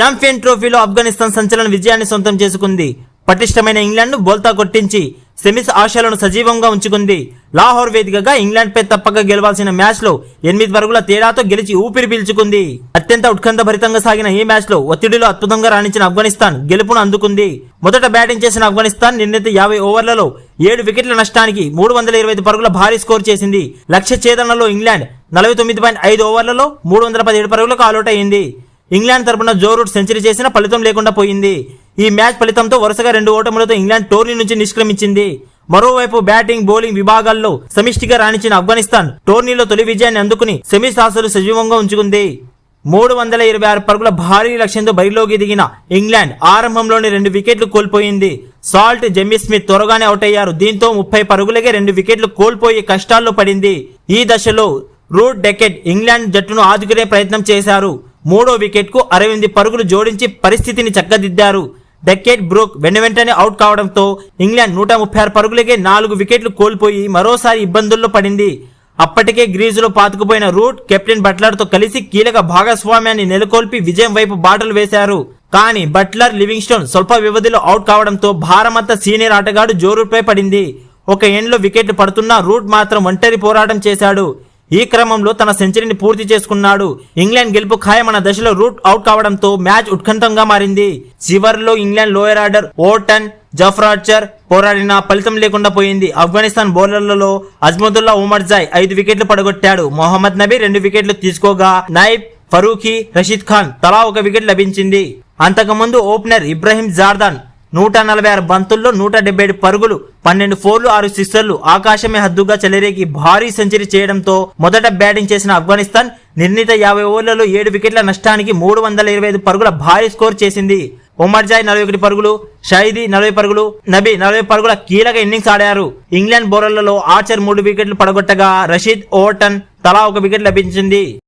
Champion ట్రోఫీలో ఆఫ్ఘనిస్తాన్ సంచలన విజయాన్ని సొంతం చేసుకుంది. పటిష్టమైన ఇంగ్లాండ్ బోల్తా కొట్టించి సెమీస్ ఆశలను సజీవంగా ఉంచుకుంది. లాహోర్ వేదికగా ఇంగ్లాండ్పై తప్పక గెలవాల్సిన మ్యాచ్లో ఎనిమిది పరుగుల తేడాతో గెలిచి ఊపిరి పీల్చుకుంది. అత్యంత ఉత్కంఠభరితంగా సాగిన ఈ మ్యాచ్లో ఒత్తిడిలో అద్భుతంగా రాణించిన ఆఫ్ఘనిస్తాన్ గెలుపును అందుకుంది. మొదట బ్యాటింగ్ చేసిన ఆఫ్ఘనిస్తాన్ నిర్ణీత యాభై ఓవర్లలో ఏడు వికెట్ల నష్టానికి మూడు వందల ఇరవై ఐదు పరుగుల భారీ స్కోర్ చేసింది. లక్ష్య ఛేదనలో ఇంగ్లాండ్ నలభై తొమ్మిది పాయింట్ ఐదు ఓవర్లలో మూడు వందల పదిహేడు పరుగులకు ఆలౌట్ అయింది ఇంగ్లాండ్ తరపున జో రూట్ సెంచరీ చేసిన ఫలితం లేకుండా పోయింది. ఈ మ్యాచ్ ఫలితంతో వరుసగా రెండు ఓటములతో ఇంగ్లాండ్ టోర్నీ నుంచి నిష్క్రమించింది. మరోవైపు బ్యాటింగ్ బౌలింగ్ విభాగాల్లో సమిష్టిగా రాణించిన ఆఫ్ఘనిస్తాన్ టోర్నీలో తొలి విజయాన్ని అందుకుని సెమీస్ ఆశలు సజీవంగా ఉంచుకుంది. మూడు వందల ఇరవై ఆరు పరుగుల భారీ లక్ష్యంతో బరిలోకి దిగిన ఇంగ్లాండ్ ఆరంభంలోనే రెండు వికెట్లు కోల్పోయింది. సాల్ట్ జెమ్మీ స్మిత్ త్వరగానే అవుట్ అయ్యారు దీంతో ముప్పై పరుగులకే రెండు వికెట్లు కోల్పోయి కష్టాల్లో పడింది. ఈ దశలో రూట్ డెకెట్ ఇంగ్లాండ్ జట్టును ఆదుకునే ప్రయత్నం చేశారు. మూడో వికెట్కు అరవింది అరవై ఎనిమిది పరుగులు జోడించి పరిస్థితిని చక్కదిద్దారు. డెక్కెట్ బ్రూక్ వెన్న వెంటనే అవుట్ కావడంతో ఇంగ్లాండ్ నూట ముప్పై ఆరు పరుగులకే నాలుగు వికెట్లు కోల్పోయి మరోసారి ఇబ్బందుల్లో పడింది. అప్పటికే గ్రీజులో పాతుకుపోయిన రూట్ కెప్టెన్ బట్లర్తో కలిసి కీలక భాగస్వామ్యాన్ని నెలకొల్పి విజయం వైపు బాటలు వేశారు. కానీ బట్లర్ లివింగ్స్టోన్ స్వల్ప వ్యవధిలో అవుట్ కావడంతో భారమంతా సీనియర్ ఆటగాడు జోరూట్పై పడింది. ఒక ఎండ్లో వికెట్లు పడుతున్నా రూట్ మాత్రం ఒంటరి పోరాటం చేశాడు. ఈ క్రమంలో తన సెంచరీని పూర్తి చేసుకున్నాడు. ఇంగ్లాండ్ గెలుపు ఖాయమన్న దశలో రూట్ అవుట్ కావడంతో మ్యాచ్ ఉత్కంఠంగా మారింది. చివరిలో England lower order Overton Jofra Archer పోరాడిన ఫలితం లేకుండా పోయింది. ఆఫ్ఘనిస్తాన్ బౌలర్లలో అజ్మదుల్లా ఉమర్ జాయ్ ఐదు వికెట్లు పడగొట్టాడు. మొహమ్మద్ నబీ రెండు వికెట్లు తీసుకోగా నైబ్ ఫరూఖీ రషీద్ ఖాన్ తలా ఒక వికెట్ లభించింది. అంతకుముందు ఓపెనర్ ఇబ్రహీం జార్దాన్ నూట నలభై ఆరు బంతుల్లో నూట డెబ్బై ఏడు పరుగులు పన్నెండు ఫోర్లు ఆరు సిక్సర్లు ఆకాశమే హద్దుగా చెలరేగి భారీ సెంచరీ చేయడంతో మొదట బ్యాటింగ్ చేసిన ఆఫ్ఘనిస్తాన్ నిర్ణీత యాభై ఓవర్లలో ఏడు వికెట్ల నష్టానికి మూడు వందల ఇరవై ఐదు పరుగుల భారీ స్కోర్ చేసింది. ఉమర్జాయ్ నలభై ఒకటి పరుగులు షైదీ నలభై పరుగులు నబీ నలభై పరుగుల కీలక ఇన్నింగ్స్ ఆడారు. ఇంగ్లాండ్ బౌలర్లలో ఆర్చర్ మూడు వికెట్లు పడగొట్టగా రషీద్ ఓవర్టన్ తలా ఒక వికెట్ లభించింది.